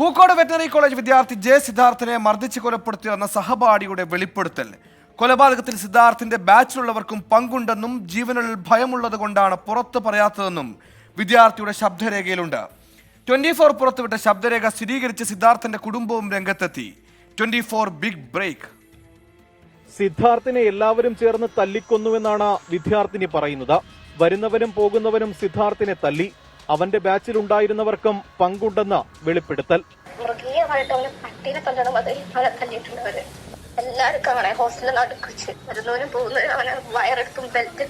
Pookode veterinary college വിദ്യാർത്ഥി J സിദ്ധാർത്ഥിനെ മർദ്ദിച്ച് കൊലപ്പെടുത്തിയെന്ന സഹപാഠിയുടെ വെളിപ്പെടുത്തൽ. കൊലപാതകത്തിൽ സിദ്ധാർത്ഥിന്റെ ബാച്ചിലുള്ളവർക്കും പങ്കുണ്ടെന്നും ജീവനിൽ ഭയമുള്ളത് കൊണ്ടാണ് പുറത്തു പറയാത്തതെന്നും വിദ്യാർത്ഥിയുടെ ശബ്ദരേഖയിലുണ്ട്. ട്വന്റി ഫോർ പുറത്തുവിട്ട ശബ്ദരേഖ സ്ഥിരീകരിച്ച് സിദ്ധാർത്ഥിന്റെ കുടുംബവും രംഗത്തെത്തി. Twenty four big break. സിദ്ധാർത്ഥിനെ എല്ലാവരും ചേർന്ന് തല്ലിക്കൊന്നുവെന്നാണ് വിദ്യാർത്ഥിനി പറയുന്നത്. വരുന്നവരും പോകുന്നവരും സിദ്ധാർത്ഥിനെ തല്ലി. അവന്റെ ബാച്ചിൽ ഉണ്ടായിരുന്നവർക്കും പങ്കുണ്ടെന്ന് വെളിപ്പെടുത്തൽ. മൃഗീയമായിട്ട് അവനെ ബെൽറ്റ്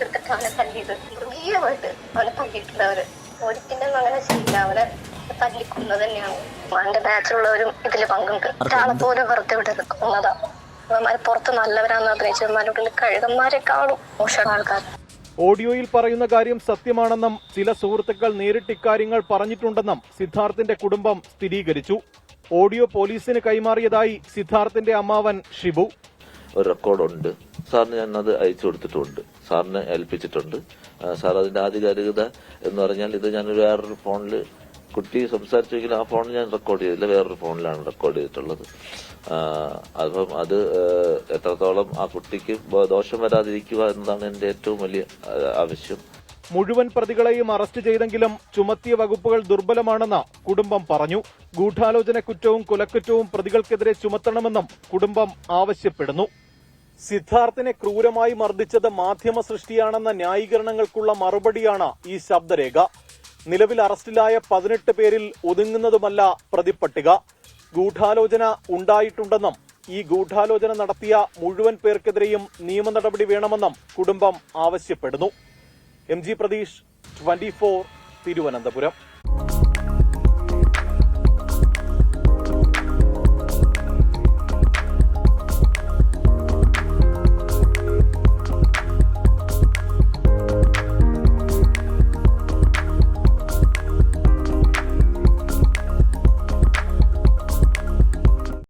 തന്നെയാണ്. ബാച്ചിലുള്ളവരും പങ്കുണ്ട് പുറത്ത് നല്ലവരാണെന്ന് അഭിനയിച്ചവന്മാരുടെ കഴുകന്മാരെ കാണും മോശം ആൾക്കാർ ഓഡിയോയിൽ പറയുന്ന കാര്യം സത്യമാണെന്നും ചില സുഹൃത്തുക്കൾ നേരിട്ട് ഇക്കാര്യങ്ങൾ പറഞ്ഞിട്ടുണ്ടെന്നും സിദ്ധാർത്ഥിന്റെ കുടുംബം സ്ഥിരീകരിച്ചു. ഓഡിയോ പോലീസിന് കൈമാറിയതായി സിദ്ധാർത്ഥിന്റെ അമ്മാവൻ ഷിബു. ഒരു റെക്കോർഡുണ്ട്. സാറിന് ഞാൻ അത് അയച്ചു കൊടുത്തിട്ടുണ്ട്. സാറിന് ഏൽപ്പിച്ചിട്ടുണ്ട്. സാർ അതിന്റെ ആധികാരികത എന്ന് പറഞ്ഞാൽ ഇത് ഞാൻ വേറൊരു ഫോണിൽ കുട്ടി സംസാരിച്ചെങ്കിൽ ആ ഫോണിൽ ഞാൻ റെക്കോർഡ് ചെയ്തില്ല. വേറൊരു ഫോണിലാണ് റെക്കോർഡ് ചെയ്തിട്ടുള്ളത്. അപ്പം അത് എത്രത്തോളം ആ കുട്ടിക്ക് ദോഷം വരാതിരിക്കുക എന്നതാണ് എന്റെ ഏറ്റവും വലിയ ആവശ്യം. മുഴുവൻ പ്രതികളെയും അറസ്റ്റ് ചെയ്തെങ്കിലും ചുമത്തിയ വകുപ്പുകൾ ദുർബലമാണെന്ന് കുടുംബം പറഞ്ഞു. ഗൂഢാലോചന കുറ്റവും കുലക്കുറ്റവും പ്രതികൾക്കെതിരെ ചുമത്തണമെന്നും കുടുംബം ആവശ്യപ്പെടുന്നു. സിദ്ധാർത്ഥിനെ ക്രൂരമായി മർദ്ദിച്ചത് മാധ്യമ സൃഷ്ടിയാണെന്ന ന്യായീകരണങ്ങൾക്കുള്ള മറുപടിയാണ് ഈ ശബ്ദരേഖ. നിലവിൽ അറസ്റ്റിലായ പതിനെട്ട് പേരിൽ ഒതുങ്ങുന്നതുമല്ല പ്രതിപ്പട്ടിക ഗൂഢാലോചന ഉണ്ടായിട്ടുണ്ടെന്നും ഈ ഗൂഢാലോചന നടത്തിയ മുഴുവൻ പേർക്കെതിരെയും നിയമ നടപടി വേണമെന്നും കുടുംബം ആവശ്യപ്പെടുന്നു. M G Pratheesh twenty Thiruvananthapuram.